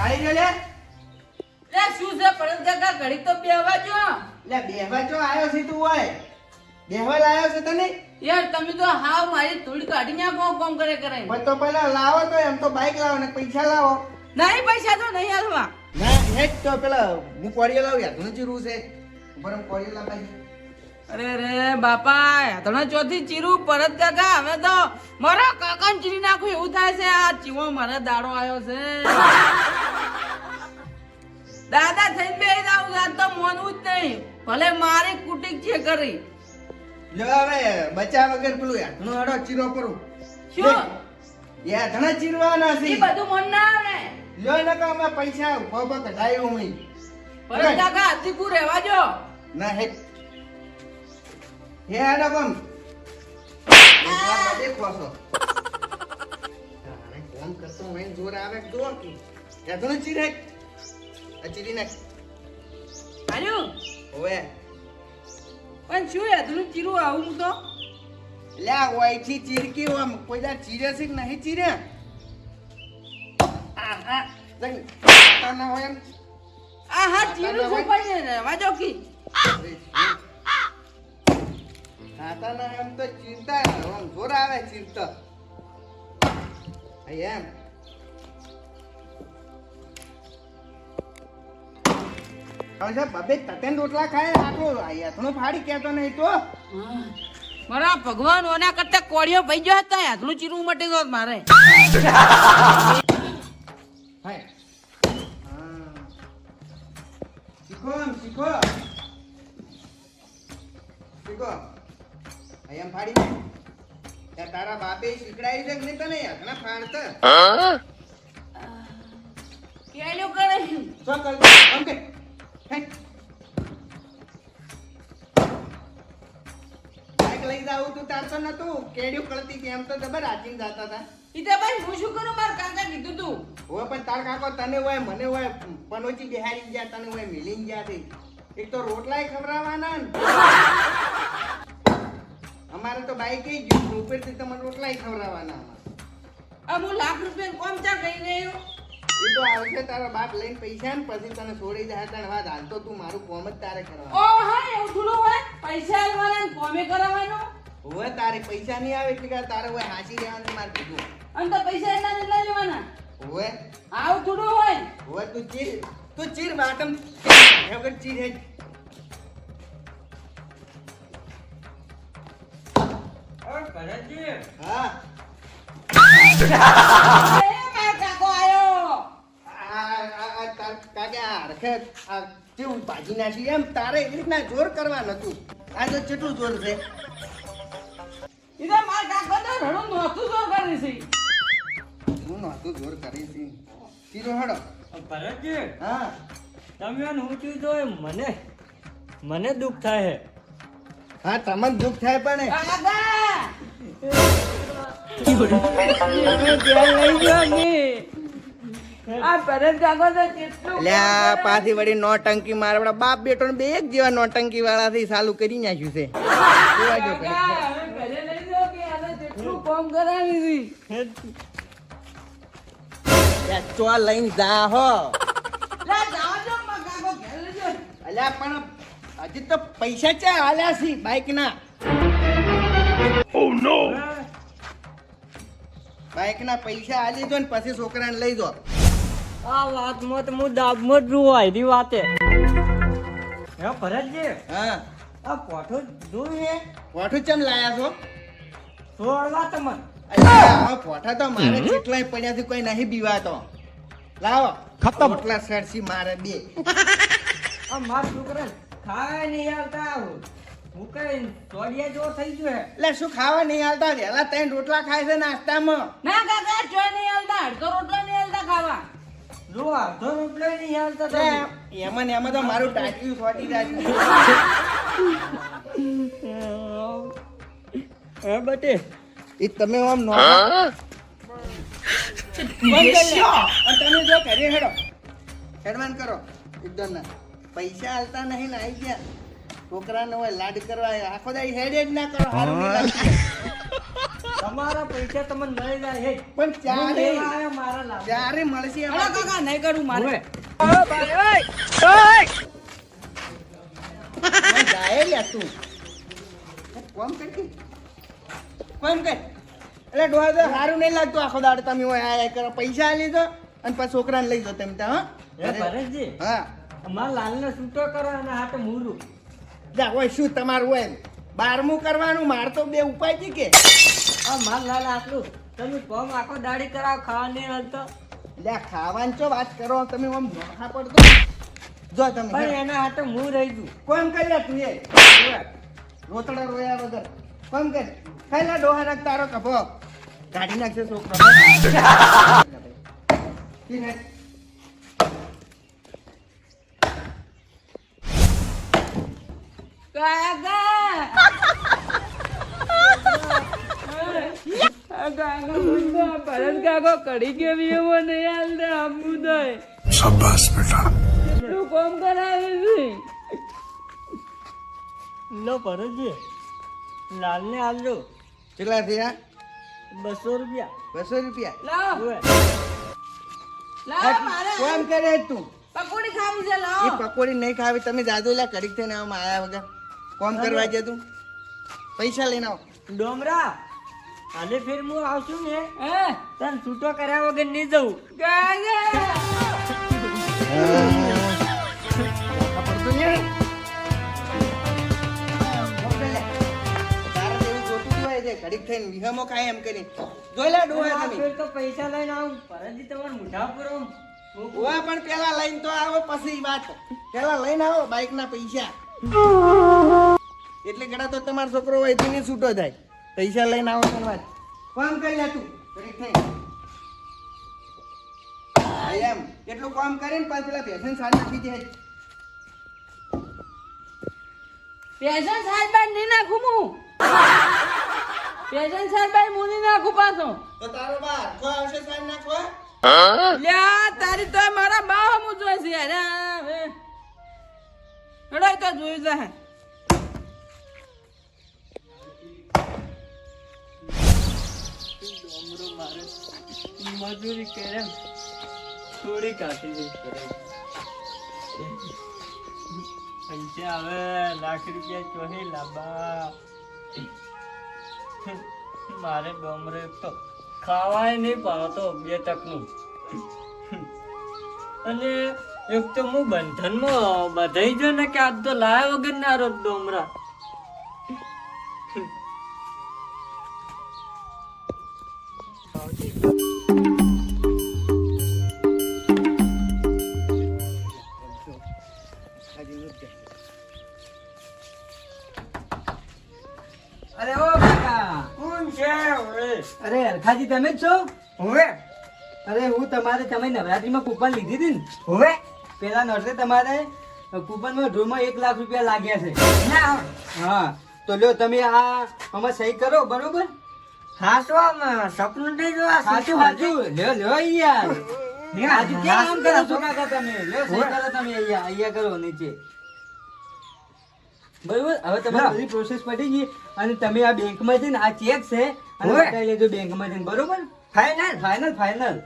વાળી લે. લે શું છે? પરત જગા ઘડી તો બેહવા જો લે બેહવા ચો આયો છે તું ઓય બેહવા લાયો છે તને? યાર તમે તો હાવ મારી ધૂળ કાઢી નાખો કોમ કરે કરે પણ તો પહેલા લાવો તો એમ તો બાઈક લાવો ને પૈસા લાવો. નહીં પૈસા તો નહીં હાલવા. ના હેડ તો પેલા હું કોડિયો લાવ યાર ઘણું ચીરું છે. ઉપર હું કોડિયો લાવ અરે રે બાપા તને ચોથી ચીરું પરત કાકા હવે તો મારા કાકા ચીરી નાખું એવું થાય છે. આ ચીવો મારા દાડો આવ્યો છે. દાદા થઈને બે આવું આજ તો મોનવું જ નહીં. ભલે મારી કુટીક છે કરી જો હવે બચા વગર પેલું યાર આડો હડો ચીરો કરું. શું? ઘણા ચીરવાના છે. એ બધું મન ના આવે. લ્યો ને કે અમે પૈસા ઊભો ઊભો કઢાયું હું. પરત કાકા હતીકુ રહેવા જો ના હે હે. હેડો કોમ દેખો છો કોણ કરતો હોય જોર આવે કે કે. યાર તને ચીરે. ચીરી નાખ આજો ઓવે પણ શું યાદનું ચીરું આવું તો? લે આ ચીર ચીરકી આમ કોઈ દા ચીરે છે કે નહીં ચીરે? આ હા જઈ આ ના હોય એમ? આ હા ચીરું છે પણ ને. વાજો કી ખાતા ના એમ તો આમ જોર આવે ચીરતા. આ એમ. બબે તતેન રોટલા ખાય આટલો યાથણું ફાડી કેતો નહીં તો. મારા ભગવાન ઓના કરતા કોળિયો ભાઈ ગયો હતા યાદનું ચીરું મટી ગયો મારે. શીખો શીખો. શીખો. ફાડી દે. તારા બાપે શીખડાવી છે કે નહીં તને? યાથણા ફાડતા. કેલ્યો કરે શું કરતો આમ કે હે બાઈક લઈ જાઉં તું તારતો નતું. કેડ્યું કળતી હતી એમ તો જબર આચીને જાતા હતા. ઈ ભાઈ હું શું કરું? મારા કાકા કીધું તું. હવે પણ તાર કાકો તને હોય મને હોય પનોચી બિહારી ગયા તને હોય મિલીન ગયા થી એક તો રોટલાય ખવડાવવાના અમારે તો બાઈક જ ગયું ઉપરથી તમારે રોટલાય ખવડાવવાના અમારે. આ હું લાખ રૂપિયા કોમ ચા ગઈ રહ્યો? એ તો આવશે તારા બાપ લઈને પૈસા ને પછી તને છોડી જાય તને વાત હાલ તો તું મારું કોમ જ તારે કરવાનું. ઓ હા એવું થોડું હોય? પૈસા આલવાના ને કોમે કરાવવાનું? હવે તારે પૈસા નહીં આવે એટલે કે તારે હોય હાંસી રહેવાનું મારે કીધું અને તો પૈસા એટલા જ લેવાના. હવે? આવું થોડું હોય? હવે તું ચીર તું ચીર બાટમ વગર ચીર હા. એ મારો કાકો આયો આ આ આ તાર કાકે આ હરખે આ કેવું ભાજી નાખી? એમ તારે એવી રીતના જોર કરવા નતું આ તો કેટલું જોર છે? ઈ માર કાક કાકો તો નોતું જોર કરી છે. હું નોતું જોર કરી છે. ચીરો હડો. ભરતજી હા. તમે આને ઊંચું જોઈ મને મને દુઃખ થાય હે. હા તમને દુઃખ થાય પણ કાકા છે લઈ ગયો ને આ ભરત કાકો તો કેટલું લ્યા પાછી વળી નોટંકી મારા બાપ બેટો ને બે એક જેવા નોટંકી વાળા થી ચાલુ કરી નાખ્યું છે. જોવા જો ઘડી. કાકા, હવે ઘરે લઈ જાઓ કે આને કેટલું કામ કરાવી છે લ્યા, ચો લઈને જા હો. જાઓ જાઓ. અલ્યા પણ હજી તો પૈસા ચા આલ્યા છે બાઈક ના બાઈક ના પૈસા આલી દો ને પછી છોકરાને લઈ દો આ વાતમાં તો હું દાબમાં જ જોવા એની વાતે. હે ભરતજી? હા. આ પોઠો જોયું હે? પોઠું ચમ લાયા છો? છોડવા તમને. પોઠા તો મારે કેટલાય પડ્યા છે કોઈ નહીં બીવાતો લાવો. ખતમ. એટલા સરસી મારે બે. આ માર છોકરા ખાય નહીં આવતા હું કઈ સોડિયા જો થઈ ગયો હે? એટલે શું ખાવા નહીં હાલતા પેલા ત્રણ રોટલા ખાય છે નાસ્તામાં. ના કાકા જો નહીં હાલતા અડધો રોટલો નહીં હાલતા ખાવા અડધો રોટલો નહીં એમાં ને એમાં તો મારું ટાંક્યું ફોટી જાય હે બટે. એ તમે આમ નો અને તમે જો ઘરે હેડો. હેડવાન કરો એકદમ ના પૈસા હાલતા નહીં ને આવી ગયા. છોકરાને હોય લાડ કરવા આખો દાઈ હેડે જ ના કરો હારું. તમારા પૈસા તમને મળી જાય હે. પણ ત્યારે મારા લાભ? ત્યારે મળશે અરે કાકા નહીં કરું મારે. ભાઈ ઓય જાય લ્યા તું. કોમ કર કે. કોમ કર. એટલે ડોળ તો સારું નહીં લાગતું આખો દાડો તમે હોય આ કરો પૈસા લીધો અને પછી છોકરાને લઈ દો તમે ત્યાં હે. હા ભરતજી. હા. અમારા લાલને છૂટો કરો અને હાથે મૂરું. જા હોય શું તમારું હોય બારમું કરવાનું માર તો બે ઉપાય છે કે. આ માર લાલ આટલું. તમે કોમ આખો દાડી કરાવ ખાવાની હાલતો. લ્યા ખાવાની ચો વાત કરો તમે આમ નોખા પડતો જો તમે પણ એના હાથે હું રહી દઉં કોમ કરી લે તું એ? રોતડા રોયા વગર. કોમ કર. ખાઈ લે ડોહા રાખ તારો કપો કાઢી નાખશે છોકરો. મુંડો કડી ગયો એવો નહીં હાલ દે અમુદય શાબાશ બેટા. તું કોમ કરાવી છે લો ભરતજી. લાલને આલજો. કેટલા થયા? બસો રૂપિયા. બસો રૂપિયા? લાવ લાવ મારે. કોમ કરે તું? પકોડી ખાવી છે લાવ પકોડી નહીં ખાવી તમે જાજો લા કડી થઈને આવ માયા વગર. કોમ કરવા જે તું? પૈસા લઈને આવો. ડોમરા કાલે ફેર હું આવશું ને? હે? તને છૂટો કર્યા વગર નહીં જવું ઘડીક થઈને વિહમો ખાય એમ કરી જોઈ લે ડોહા તમે. તો પૈસા લઈને આવું. પરજી તમારા મોઢા પર. ઓવા પણ પેલા લઈને તો આવો પછી વાત. પેલા લઈને આવો બાઈક ના પૈસા. એટલે ગડા તો તમારો છોકરો હોય ને છૂટો થાય પૈસા લઈને આવો પણ વાત. કામ કરી લે તું. થઈ. હા, એમ. એટલું કામ કરીને પાછું પેલા ફેશન સારી નાખી જાય પેશન સાહેબ નહીં નાખું હું. પેશન સાહેબ હું નહીં નાખું પાછો. તો તારો બાર. કોઈ આવશે સારી નાખવા? લ્યા તારી તો મારા બા જોઈ છે. યાર હવે. તો જોઈ જા. ડોમરો મારે. મજૂરી કરે થોડી કાઢી દે પૈસા હવે લાખ રૂપિયા ચોહી, લાંબા. મારે ડોમરે તો ખાવાય નહીં પાવતો બે તકનું અને એક તો હું બંધનમાં બધાઈ જો ને કે આજ તો લાયા વગર ના રોજ ડોમરા. અરે હરખાજી તમે જ છો? હવે. અરે હું તમારે તમે નવરાત્રીમાં કૂપન લીધી હતી ને? હવે. પેલા નર્સે તમારે કૂપનમાં ડ્રોમાં એક લાખ રૂપિયા લાગ્યા છે. હા. તો લ્યો તમે આ આમાં સહી કરો બરોબર? હા આમ સપનું નહીં જો સાચું સાચું. લ્યો લ્યો યાર આજુ ક્યાં કરો છો? કાકા તમે લ્યો સહી કરો તમે અહીંયા અહીંયા કરો નીચે. બરોબર? હવે તમારી બધી પ્રોસેસ પતી ગઈ અને તમે આ બેંકમાં જઈને આ ચેક છે અને બતાવી લેજો બેંકમાં જઈને બરોબર? ફાઇનલ ફાઇનલ ફાઇનલ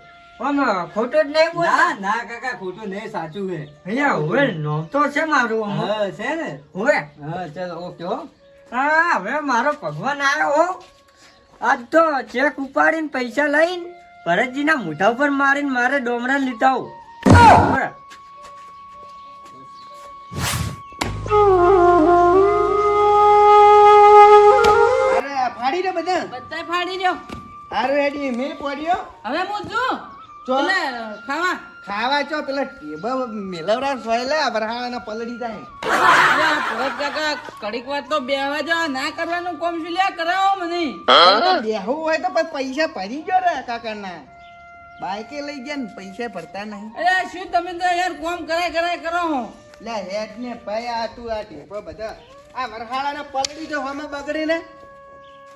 ખોટું જ નહીં બોલ. ના ના કાકા ખોટું નહીં સાચું છે. અહીંયા હવે નોમ તો છે મારું. હા છે ને? હવે હા ચાલો ઓકે હો. હા હવે મારો ભગવાન આવ્યો હો. આજ તો ચેક ઉપાડીને પૈસા લઈને ભરતજીના મોઢા ઉપર મારીને મારે ડોમરા લીધા. બધા બધાય ફાડી દો હારું હેડી મે પડ્યો. હવે હું છું. ચો. ખાવા. ખાવા ચો પેલા ટેબલ મેલવડા સોયલા વરહાળાના પલડી જાય. ભરત કાકા કડીક તો ના કરવાનું કોમ શું? લ્યા કરાવો મને. બેહવું હોય તો પછી પૈસા ભરી ગયો રે કાકાના. બાઈકે લઈ ગયા ને પૈસા ભરતા નહીં. અરે શું તમે તો યાર કોમ કરાય કરાય કરો હો. લે હેડ ને ભાઈ આ તું આ ટેબો બધા. આ વરહાળાના પલળી જો હમે બગડી ને.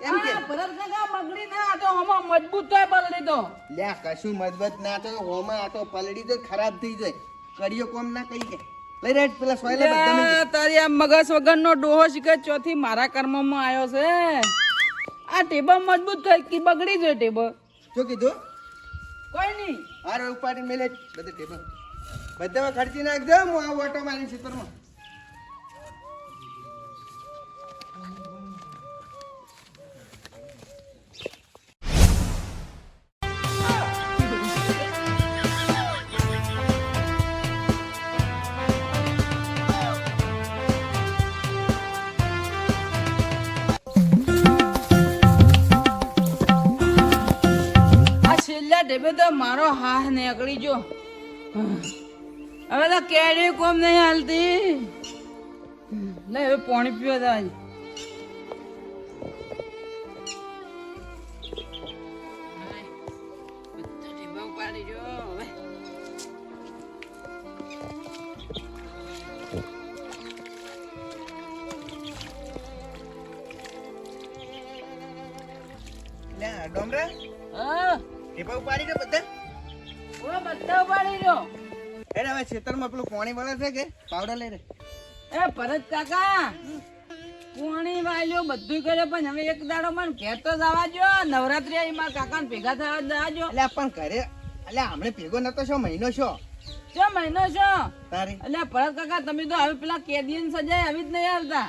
એમ કે? આ ભરત બગડી ના તો હમણાં મજબૂત થાય પલડી દો લે કશું મજબૂત ના તો હોમાં આ તો પલળી તો ખરાબ થઈ જાય. કડિયો કોમ ના કઈ કે લઈ રે પેલા સોયલે બધા તારી આ મગસ વગર નો ડોહો શીખે ચોથી મારા કર્મમાં આવ્યો છે. આ ટેબલ મજબૂત થઈ કે બગડી જાય ટેબલ. શું કીધું? કોઈ નહીં. હારો ઉપાડી મેલે. બધે ટેબલ. બધામાં ખર્ચી નાખજો હું આ ઓટો મારી ખેતરમાં. ટેબે તો મારો હાથ નીકળી જો હવે તો કેડી કોમ નહીં હાલતી. લે, હવે પાણી પીવા દે ખેતરમાં પેલું પાણી વળે છે કે? પાવડર લઈ રે. એ ભરત કાકા પોણી વાલ્યો બધું કરે પણ હવે એક દાડો મને ઘેર તો જવા જો નવરાત્રી આવી મારા કાકા ભેગા થવા જવા જો એટલે પણ ઘરે એટલે હમણે ભેગો નતો છો મહિનો છો? ચો મહિનો છો? તારી? એટલે ભરત કાકા તમે તો હવે પેલા કેદીન સજાય આવી જ નહીં આવતા.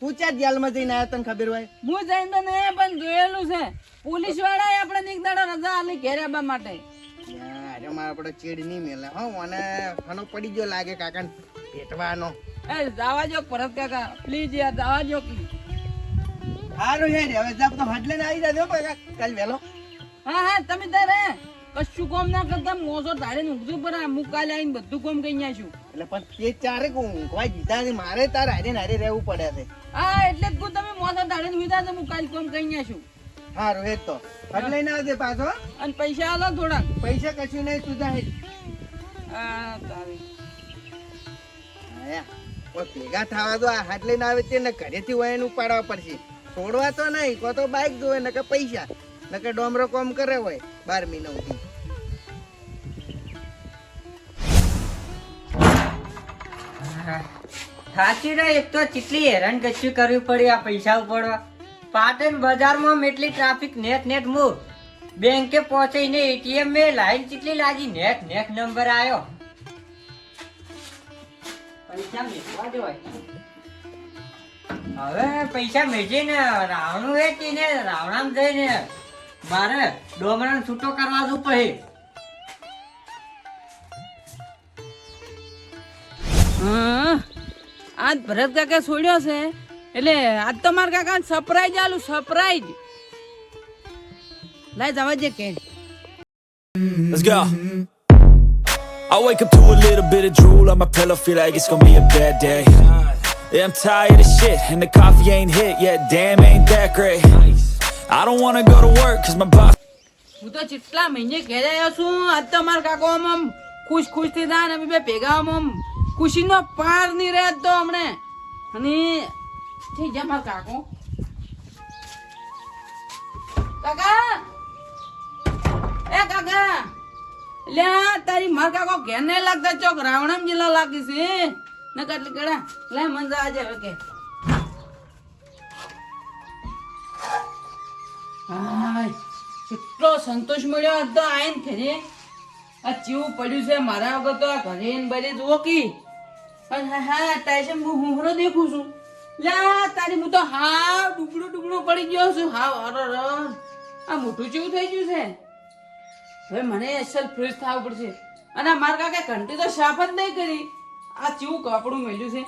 તું ચાર જેલમાં જઈને આવ્યો તને ખબર હોય? હું જઈને તો નહીં પણ જોયેલું છે. પોલીસવાળા આપણે એક દાડો રજા આલી ઘેર આવવા માટે. મારા પડે ચેડ નહીં મેલે. હો મને ખાનો પડી ગયો લાગે કાકા પેટવાનો એ જવા જો પરત કાકા. પ્લીઝ યાર જવા જો કી. સારું યાર હવે જાપ તો હાટ ને આવી જાજો કાકા. કાલ વેલો હા હા તમે તારે કશું કોમ ના કરતા મોસો ધારે ઊંઘતું પર. હું કાલે આવીને બધું કોમ કઈ છું એટલે પણ તે ચારે ઊંઘવા જીતા ને મારે તાર હારે ને હારે રહેવું પડે છે. હા એટલે જ તમે મોસો ધારે ઉધા તો હું કાલે કોમ કઈ છું સારું એ તો. હાટ લઈને આવજે પાછો અને પૈસા આલો થોડા પૈસા કશું નહીં તું જા હેડ. ભેગા થવા દો આ હાટ લઈને આવે તે ને ઘરેથી હોય એને ઉપાડવા પડશે. છોડવા તો નહીં કો તો બાઈક જોવે ને કે પૈસા. ને કે ડોમરો કોમ કરે હોય બાર મહિના સુધી સાચી રે એક તો કેટલી હેરાન ગચ્યું કરવી પડી આ પૈસા ઉપાડવા. પાટણ બજારમાં એટલી ટ્રાફિક નેટ નેટ મુ બેંકે પહોંચીને એટીએમ મે લાઈન કેટલી લાગી, નેટ નેટ નંબર આવ્યો હવે પૈસા મેળવીને રાવણું એ ને, રાવણામ જઈને મારે ડોમરાને છૂટો કરવા દઉં પછી હા આજ ભરત કાકા છોડ્યો છે. એટલે આજ તો મારા કાકા સરપ્રાઈઝ આલું સરપ્રાઈઝ લાય જવા જે કે Let's go. I wake up to a little bit of drool on my pillow, feel like it's gonna be a bad day. Yeah, I'm tired of shit, and the coffee ain't hit yet, damn, ain't that great. I don't wanna go to work, cause my boss. હું તો જેટલા મહિને ઘેર આવ્યો છું આજ તો મારા કાકો આમ ખુશ ખુશથી થાય ને બે ભેગા આમ ખુશીનો પાર નહીં રહે તો હમણે અને થઈ જા મારા કાકો કાકા એ કાકા લ્યા તારી માર કાકો ઘેર નહીં લાગતા ચોક રાવણમ જિલ્લા લાગી છે ને કેટલી કડા લે મંજા આજે હવે કે હાય કેટલો સંતોષ મળ્યો આજ તો આયન ઘરે આ ચેવું પડ્યું છે મારા વગર તો આ ઘરે બરે જુઓ કી. અને હા હા ટાઈસન હું હુંહરો દેખું છું. લા, તારી હું તો હાવ ડુબડો ડુબડો પડી ગયો છું. હાવ અરર. આ મોટું જેવું થઈ ગયું છે. હવે મને અસલ ફ્રેશ થવું પડશે. અને મારે કાકા ઘંટી તો સાફ જ નહીં કરી. આ ચેવું કપડું મેલ્યું છે.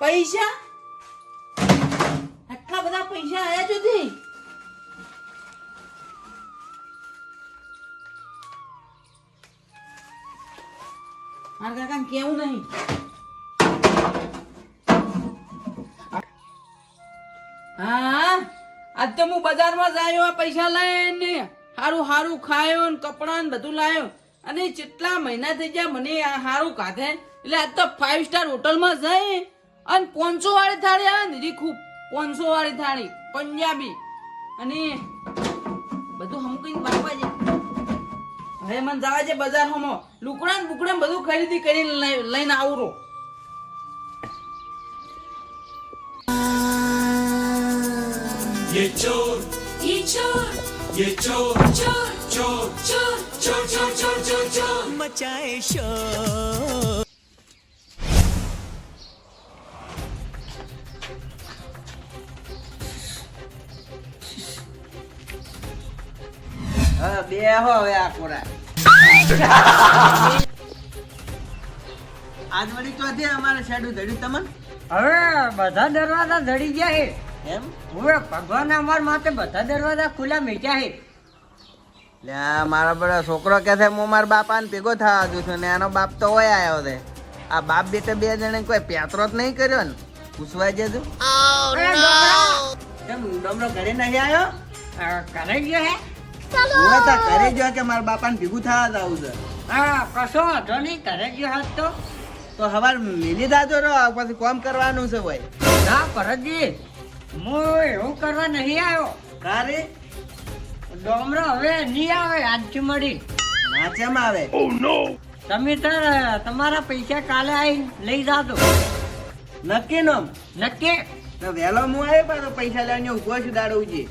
પૈસા? આટલા બધા પૈસા આયા જોથી મારા કાકા કેવું નહીં? હા, આજ તો હું બજારમાં જાયો આ પૈસા લઈને. હારું હારું ખાયો ને કપડાં ને બધું લાવ્યો અને કેટલા મહિના થઈ ગયા મને આ હારું કાઢે. એટલે આજ તો ફાઈવ સ્ટાર હોટલમાં જઈ અને પાંચસો વાળી થાળી આવે ને પાંચસો વાળી થાળી, પંજાબી. અને બધું હમકીને બાપા હવે મને જવા છે બજારમાં લુકડા ને બુકડા ને બધું ખરીદી કરીને લઈ- લઈને આવરો ये चोर ये चोर चोर चोर चोर चोर चोर चोर चोर चोर मचाए शोर હા બે હો હવે આ કોરા આજ વળી ચોથી અમારે શેડું ધડ્યું તમને? હવે બધા દરવાજા ધડી ગયા હે એમ? હવે ભગવાન અમાર માટે બધા દરવાજા ખુલ્લા મેક્યા હે લે મારા બધા છોકરો કે છે હું મારા બાપાને ભેગો થવા દઉં છું ને એનો બાપ તો હોય આવ્યો છે. આ બાપ બેટા બે જણે કોઈ પ્યાત્રો જ નહીં કર્યો ને. પૂછવા જજો. કેમ ડમરો ઘરે નહીં આવ્યો કરે ગયો હે? હું તો ઘરે જો કે મારા બાપાને ભેગું થવા જવું છે? હા કશો વાંધો નહીં ઘરે ગયો હાથ તો. તો હવાર મેલી દાદો રહો પછી કોમ કરવાનું છે ભાઈ. ના ભરતજી હું એવું કરવા નહીં આવ્યો. કારે ડોમરો હવે નહીં આવે આજથી મળી. નાચેમ આવે? તમે તો તમારા પૈસા કાલે આવી લઈ જાજો. નક્કી નો નક્કી. તો વહેલો હું આવ્યો પાછો પૈસા લઈને ઊભો છું દાડો ઉજી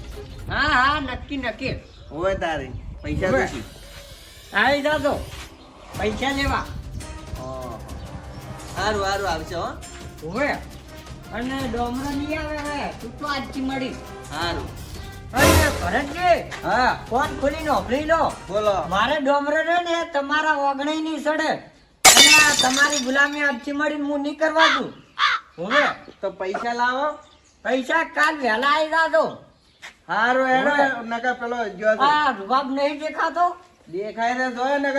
હા હા નક્કી નક્કી. હોય તારે. પૈસા. જોશી. આવી જાજો પૈસા લેવા. સારું સારું આવશે હો. હવે. અને ડોમરો નહીં આવે હવે. તું તો આજથી મળી સારું. ભરતજી હા. ફોન ખોલી નોકરી લો. બોલો. મારે ડોમરો ને તમારા ઓગણે નહીં સડે. અને તમારી ગુલામી આજથી મળીને હું નહીં કરવા દઉં. હવે. તો પૈસા લાવો. પૈસા કાલ વહેલા આવી જાજો હારો એનો પેલો ગયો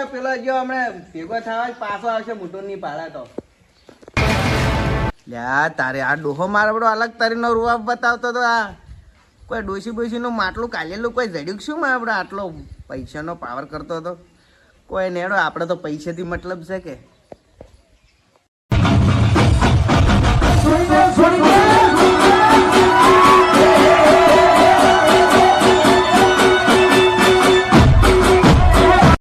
પેલો ગયો પાછો આવશે મોટો ની તારે આ ડોહો મારો બડો અલગ તારીનો રૂવાબ બતાવતો તો આ. કોઈ ડોસી બોસી નું માટલું કાલેલું કોઈ જડ્યું શું માં આપણે આટલો પૈસાનો પાવર કરતો હતો? કોઈ નેડો આપણે તો પૈસેથી મતલબ છે કે.